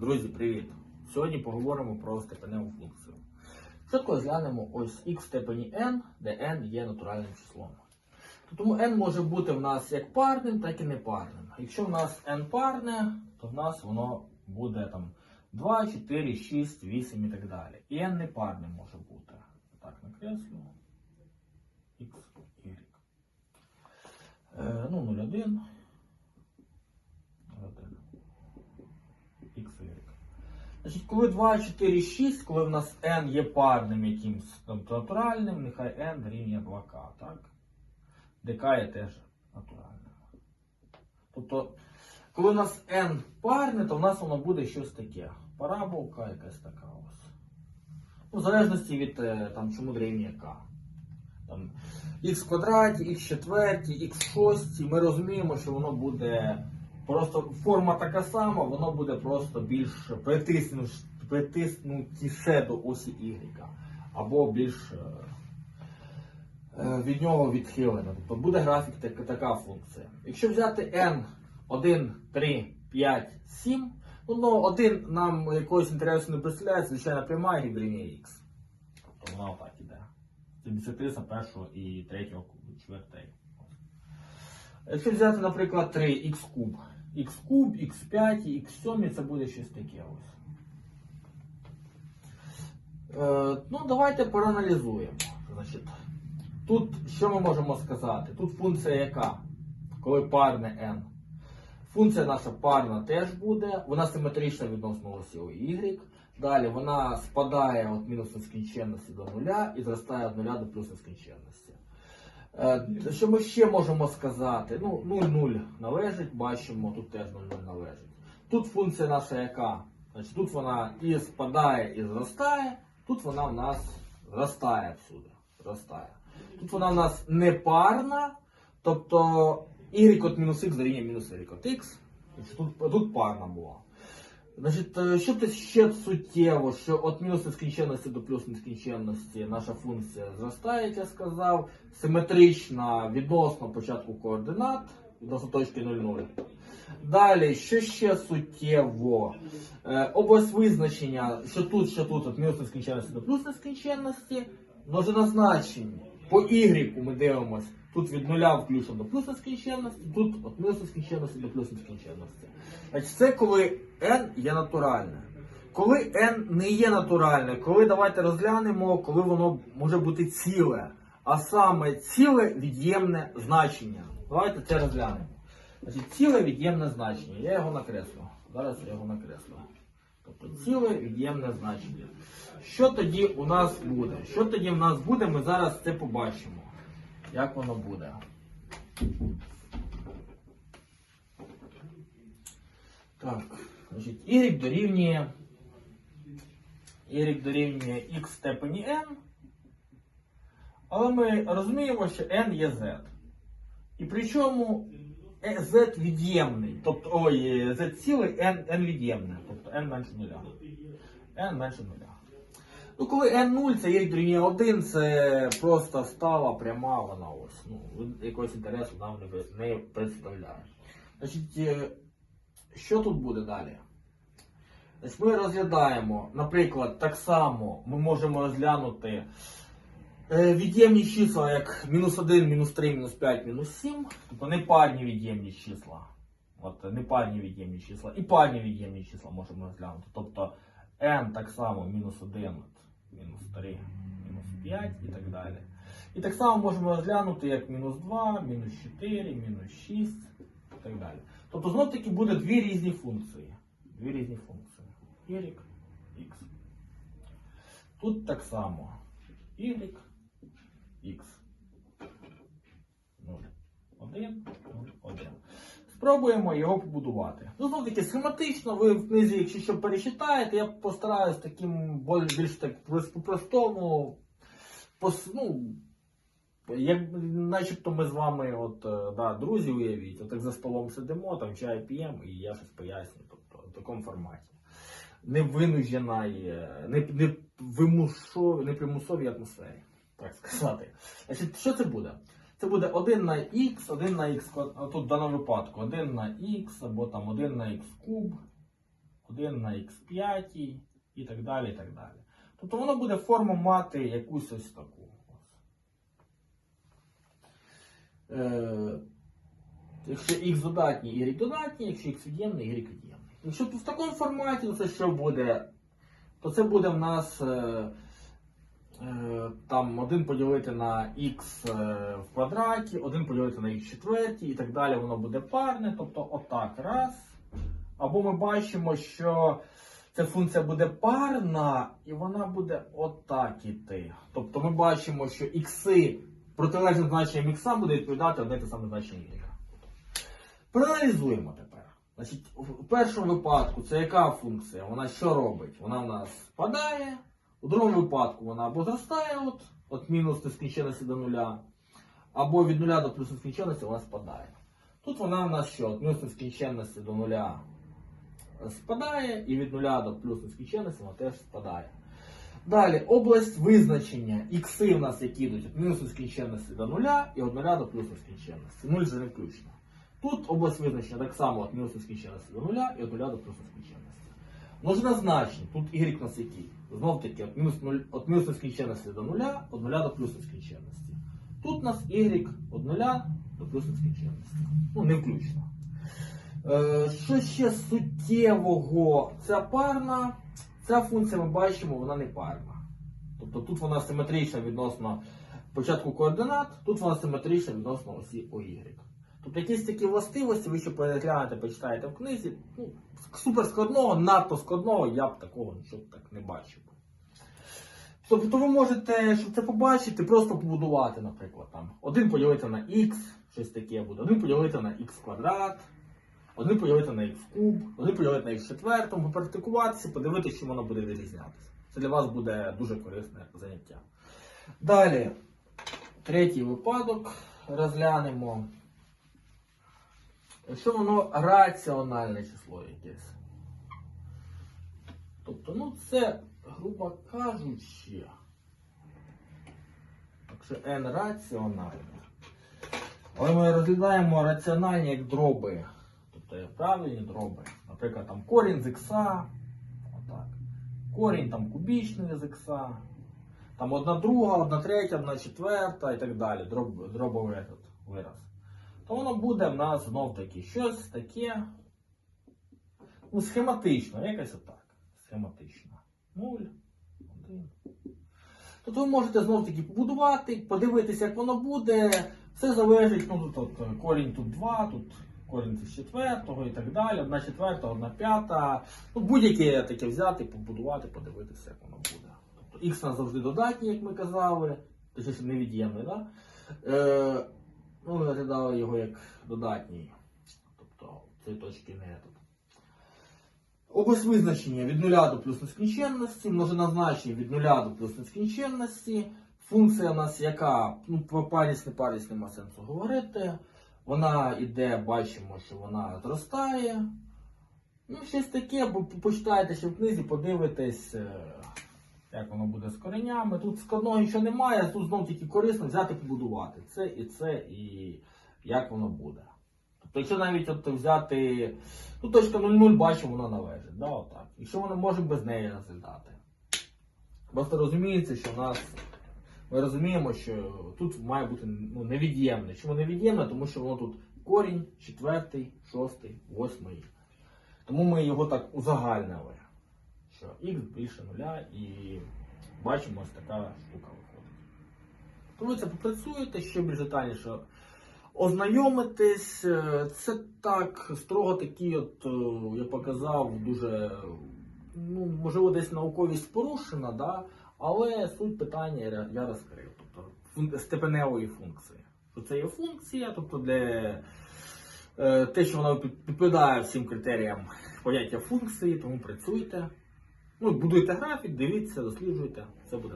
Друзі, привіт! Сьогодні поговоримо про степеневу функцію. Спочатку розглянемо ось х в степені n, де n є натуральним числом. Тому n може бути в нас як парним, так і непарним. Якщо в нас n парне, то в нас воно буде там 2, 4, 6, 8 і так далі. І n непарним може бути. Так, накреслю. x, y. Е, ну, 0, 1. X, Y. Значить, коли 2, 4, 6, коли в нас n є парним якимсь там, натуральним, нехай n дорівнює 2k, так? ДК є теж натуральним. Тобто, коли у нас n парне, то в нас воно буде щось таке. Параболка якась така ось. Ну, в залежності від е, там, чому дорівнює k. Там, х в квадраті, в четверті, х шості, ми розуміємо, що воно буде просто форма така сама, воно буде просто більш притиснутіше до осі Y. Або більш е, е, від нього відхилено. Тобто буде графік так- така функція. Якщо взяти n 1, 3, 5, 7, ну, ну 1 нам якогось інтересу не представляє, звичайно пряма і дорівнює х. Тобто вона отак іде. Це бісектриса першого і третього чвертей. Якщо взяти, наприклад, 3 х куб. Х куб, х5 і х7 це буде щось таке ось. Ну, давайте проаналізуємо. Значить, тут що ми можемо сказати? Тут функція яка? Коли парне n. Функція наша парна теж буде, вона симетрична відносно осі y. Далі вона спадає від мінус нескінченності до нуля і зростає від нуля до плюс нескінченності. Е, Що ми ще можемо сказати? Ну, 0,0 належить, бачимо, тут теж 0,0 належить. Тут функція наша яка? Значить, тут вона і спадає, і зростає, тут вона в нас зростає всюди. Зростає. Тут вона в нас непарна, тобто y мінус х дорівнює мінус y от х. Тут, тут парна була. Значить, що тут ще суттєво, що від мінус нескінченності до плюс нескінченності наша функція зростає, як я сказав, симетрична відносно початку координат, відносно точки 0,0. Далі, що ще суттєво? Е, область визначення, що тут, що тут, від мінус нескінченності до плюс нескінченності, множина значень. По y ми дивимося, тут від нуля включно до плюс нескінченності, тут від мінус нескінченності до плюс нескінченності. Значить, це коли n є натуральне. Коли n не є натуральне, коли давайте розглянемо, коли воно може бути ціле, а саме ціле від'ємне значення. Давайте це розглянемо. Значить, ціле від'ємне значення. Я його накреслю. Зараз я його накреслю. Тобто ціле від'ємне значення. Що тоді у нас буде? Що тоді в нас буде, ми зараз це побачимо. Як воно буде. Так, значить, y дорівнює y дорівнює x в степені n. Але ми розуміємо, що n є z. І причому е, z від'ємний. Тобто, ой, z цілий n, n від'ємне. Тобто n менше нуля. n менше нуля. Ну, коли n0 це y дорівнює 1, це просто стала пряма вона ось. Ну, якогось інтересу нам не, представляє. Значить, е, що тут буде далі? Значить, ми розглядаємо, наприклад, так само ми можемо розглянути е, від'ємні числа, як мінус 1, мінус 3, мінус 5, мінус 7, тобто непарні від'ємні числа. От непарні від'ємні числа і парні від'ємні числа можемо розглянути. Тобто n так само мінус 1, от, мінус 3, мінус 5 і так далі. І так само можемо розглянути як мінус 2, мінус 4, мінус 6 і так далі. Тобто знов таки буде дві різні функції. Дві різні функції. Y, X. Тут так само. Y, X. 0, 1, 0, 1. Спробуємо його побудувати. Ну, знов таки, схематично, ви в книзі, якщо що перечитаєте, я постараюсь таким боль- більш так по-простому. пос- ну, як, начебто ми з вами, от, е, да, друзі, уявіть, отак за столом сидимо, там чай п'ємо, і я щось пояснюю. Тобто в такому форматі. Не винуждена, не, не, вимушов, не примусовій атмосфері, так сказати. Значить, що це буде? Це буде 1 на х, 1 на х, тут в даному випадку 1 на х, або там 1 на х куб, 1 на x5 і так далі. і так далі. Тобто воно буде форму мати якусь ось таку. Е, якщо x додатній, y додатній, якщо x від'ємний, y від'ємний. Якщо в такому форматі, то це що буде? То це буде в нас е, там 1 поділити на x е, в квадраті, 1 поділити на x четвертій і так далі воно буде парне. Тобто отак раз. Або ми бачимо, що ця функція буде парна, і вона буде отак іти. Тобто ми бачимо, що ікси протилежним значенням ікса буде відповідати одне те саме значення y. Проаналізуємо тепер. Значить, в першому випадку це яка функція? Вона що робить? Вона в нас спадає. У другому випадку вона або зростає от, от мінус нескінченності до нуля, або від нуля до плюс нескінченності вона спадає. Тут вона в нас що? От мінус нескінченності до нуля спадає, і від нуля до плюс нескінченності вона теж спадає. Далі, область визначення. Ікси в нас які йдуть від мінус нескінченності до нуля і від нуля до плюс нескінченності. Нуль це не включно. Тут область визначення так само від мінус нескінченності до нуля і від нуля до плюс нескінченності. Множина значень. Тут y у нас? Знов таки від мінус, від мінус нескінченності до нуля, від нуля до плюс нескінченності. Тут у нас y від нуля до плюс нескінченності. Ну, не включно. Е, Що ще суттєвого? Ця парна, ця функція ми бачимо, вона не парна. Тобто тут вона симетрична відносно початку координат, тут вона симетрична відносно осі ОY. Тобто якісь такі властивості, ви ще переглянете, почитаєте в книзі. Ну, супер складного, надто складного, я б такого нічого так не бачив. Тобто ви можете, щоб це побачити, просто побудувати, наприклад, там, один поділити на х, щось таке буде, один поділити на х квадрат, один поділити на х куб, один поділити на х четвертому, попрактикуватися, подивитися, що воно буде вирізнятися. Це для вас буде дуже корисне заняття. Далі, третій випадок розглянемо. Якщо воно раціональне число якесь. Тобто, ну це, грубо кажучи, якщо n раціональне. Але ми розглядаємо раціональні як дроби. Тобто правильні дроби. Наприклад, там корінь з ікса. Отак. Корінь там кубічний з ікса. Там одна друга, одна третя, одна четверта і так далі. Дроб, дробовий этот вираз. То воно буде в нас знов таки щось таке. Ну, схематично, якось отак. Схематично. 0, 1. Тобто ви можете знов таки побудувати, подивитися, як воно буде. Все залежить, ну тут от, корінь тут 2, тут корінь з четвертого і так далі, одна четверта, одна п'ята. Ну, будь-яке таке взяти, побудувати, подивитися, як воно буде. Тобто х у нас завжди додатній, як ми казали, точніше невід'ємний, да? Е, ну, ми розглядали його як додатній. Тобто цієї точки не тут. Область визначення від 0 до плюс нескінченності, множина значення від 0 до плюс нескінченності. Функція у нас яка, ну, про парість, не парість нема сенсу говорити. Вона йде, бачимо, що вона зростає. Ну, щось таке, бо почитаєте ще в книзі, подивитесь, е, як воно буде з коренями. Тут складного нічого немає, тут знов тільки корисно взяти побудувати. Це і це, і як воно буде. Тобто, якщо навіть от взяти, ну точка 0,0 бачимо, вона належить. Да, отак. Якщо ми не можемо без неї розглядати. Просто розуміється, що в нас. Ми розуміємо, що тут має бути ну, невід'ємне. Чому невід'ємне? Тому що воно тут корінь, четвертий, шостий, восьмий. Тому ми його так узагальнили, що х більше нуля і бачимо, ось така штука виходить. То ви це попрацюєте ще більш детальніше ознайомитесь. Е, Це так, строго такі, от, е, я показав, дуже, ну, можливо, десь науковість порушена, да? але суть питання я- розкрив. Тобто степеневої функції. Це є функція, тобто для е, те, що вона відповідає всім критеріям поняття функції, тому працюйте. Ну, будуйте графік, дивіться, досліджуйте, все буде.